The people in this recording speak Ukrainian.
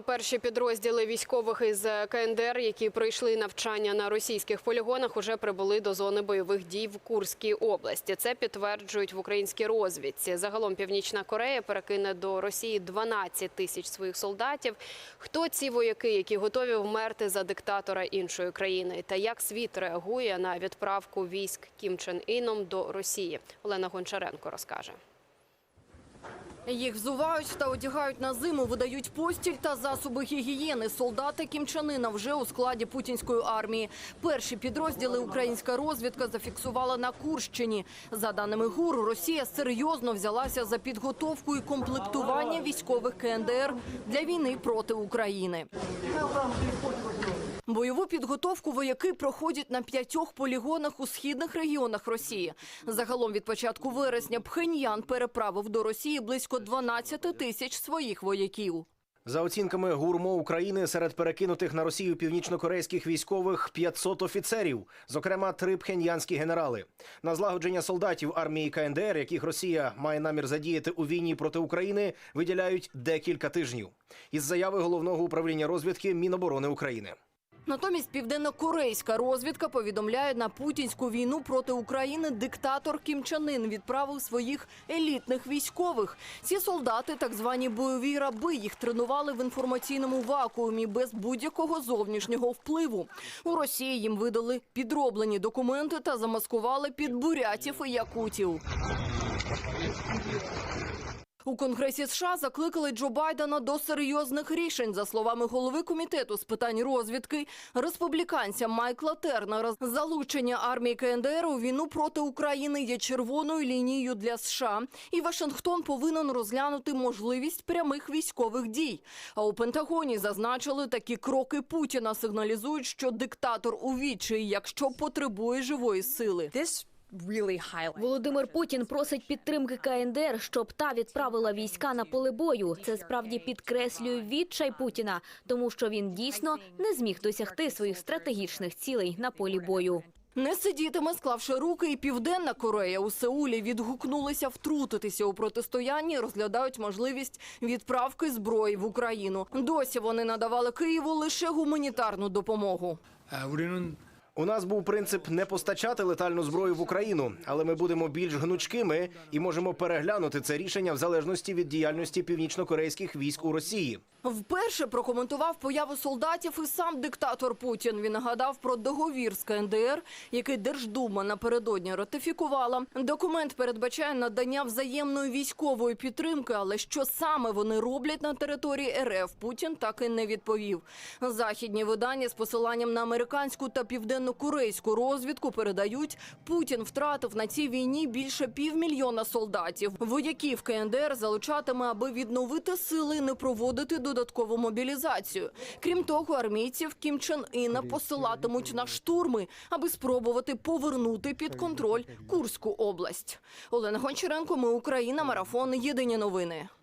перші підрозділи військових із КНДР, які пройшли навчання на російських полігонах, уже прибули до зони бойових дій в Курській області. Це підтверджують в українській розвідці. Загалом Північна Корея перекине до Росії 12 тисяч своїх солдатів. Хто ці вояки, які готові вмерти за диктатора іншої країни, та як світ реагує на відправку військ Кім Чен Іном до Росії? Олена Гончаренко розкаже. Їх взувають та одягають на зиму, видають постіль та засоби гігієни. Солдати кімчанина вже у складі путінської армії. Перші підрозділи українська розвідка зафіксувала на Курщині. За даними ГУР, Росія серйозно взялася за підготовку і комплектування військових КНДР для війни проти України. Бойову підготовку вояки проходять на п'ятьох полігонах у східних регіонах Росії. Загалом від початку вересня Пхеньян переправив до Росії близько 12 тисяч своїх вояків. За оцінками ГУРМО України, серед перекинутих на Росію північнокорейських військових 500 офіцерів, зокрема три пхеньянські генерали. На злагодження солдатів армії КНДР, яких Росія має намір задіяти у війні проти України, виділяють декілька тижнів. Із заяви головного управління розвідки Міноборони України. Натомість південно-корейська розвідка повідомляє, на путінську війну проти України диктатор Кім Чен Ін відправив своїх елітних військових. Ці солдати, так звані бойові раби, їх тренували в інформаційному вакуумі без будь-якого зовнішнього впливу. У Росії їм видали підроблені документи та замаскували під бурятів і якутів. У Конгресі США закликали Джо Байдена до серйозних рішень. За словами голови комітету з питань розвідки, республіканця Майкла Тернера, залучення армії КНДР у війну проти України є червоною лінією для США, і Вашингтон повинен розглянути можливість прямих військових дій. А у Пентагоні зазначили, такі кроки Путіна сигналізують, що диктатор у відчаї, якщо потребує живої сили. Володимир Путін просить підтримки КНДР, щоб та відправила війська на поле бою. Це справді підкреслює відчай Путіна, тому що він дійсно не зміг досягти своїх стратегічних цілей на полі бою. Не сидітиме, склавши руки, і Південна Корея у Сеулі відгукнулися втрутитися у протистоянні, розглядають можливість відправки зброї в Україну. Досі вони надавали Києву лише гуманітарну допомогу. У нас був принцип не постачати летальну зброю в Україну, але ми будемо більш гнучкими і можемо переглянути це рішення в залежності від діяльності північнокорейських військ у Росії. Вперше прокоментував появу солдатів і сам диктатор Путін. Він нагадав про договір з КНДР, який Держдума напередодні ратифікувала. Документ передбачає надання взаємної військової підтримки, але що саме вони роблять на території РФ Путін так і не відповів. Західні видання з посиланням на американську та південну південно-корейську розвідку передають, Путін втратив на цій війні більше півмільйона солдатів. Вояків КНДР залучатиме, аби відновити сили, і не проводити додаткову мобілізацію. Крім того, армійців Кім Чен Іна посилатимуть на штурми, аби спробувати повернути під контроль Курську область. Олена Гончаренко, ми Україна, марафон. Єдині новини.